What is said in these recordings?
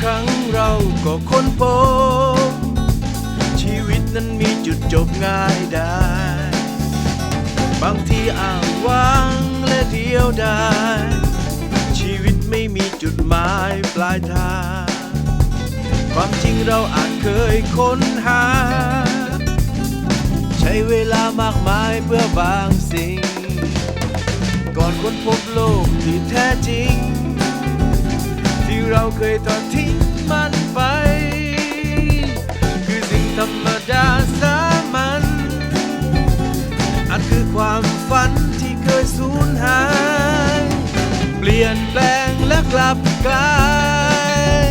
ครั้งเราก็ค้นพบ ชีวิตนั้นมีจุดจบง่ายได้ บางทีอ้างว้างและเดียวดายชีวิตไม่มีจุดหมายปลายทาง ความจริงเราอาจเคยค้นหา ใช้เวลามากมายเพื่อบางสิ่ง ก่อนค้นพบโลกที่แท้จริง ที่เราเคยตอด กลับกลาย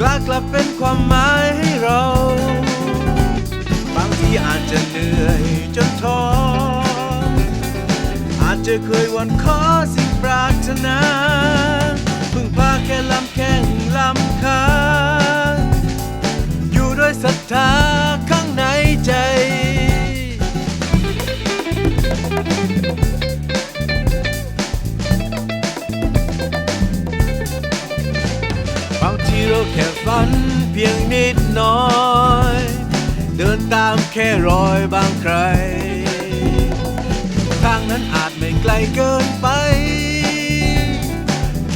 กล้ากลับเป็นความหมายให้เรา บางทีอาจจะเหนื่อยจนท้อ อาจจะเคยหวันขอสิ่งปรารถนา พึ่งพาแค่ลำแข้งลำขา ฝันเพียงนิดน้อย เดินตามแค่รอยบางใคร ทางนั้นอาจไม่ไกลเกินไป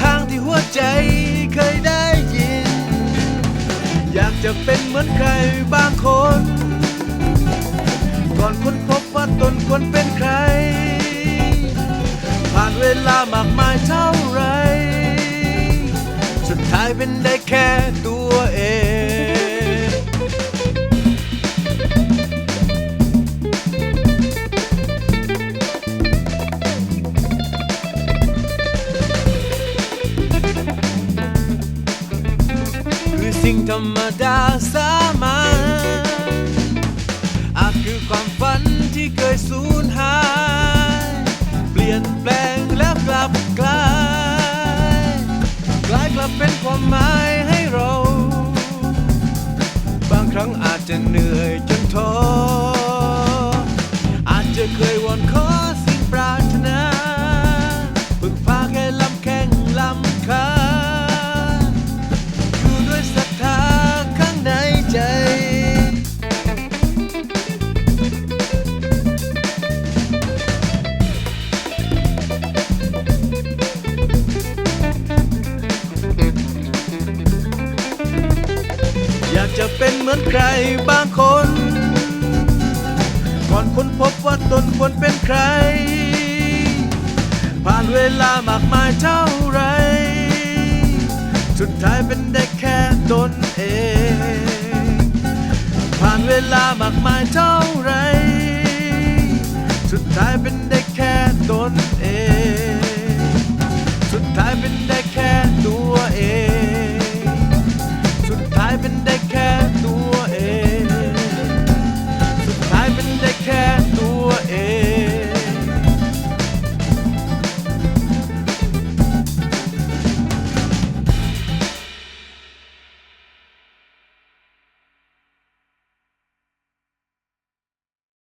ทางที่หัวใจเคยได้ยิน อยากจะเป็นเหมือนใครบางคน ก่อนค้นพบว่าตนควรเป็นใคร ผ่านเวลามากมายเท่า ทายเป็นได้แค่ตัวเองคือสิ่งธรรมดาสามัญอาจคือความฝันที่เคยสูญหาย เป็นความหมายให้เรา บางครั้งอาจจะเหนื่อย เหมือนใครบางคน ก่อนค้นพบว่าตนควรเป็นใคร ผ่านเวลามากมายเท่าไร สุดท้ายเป็นได้แค่ตนเอง ผ่านเวลามากมายเท่า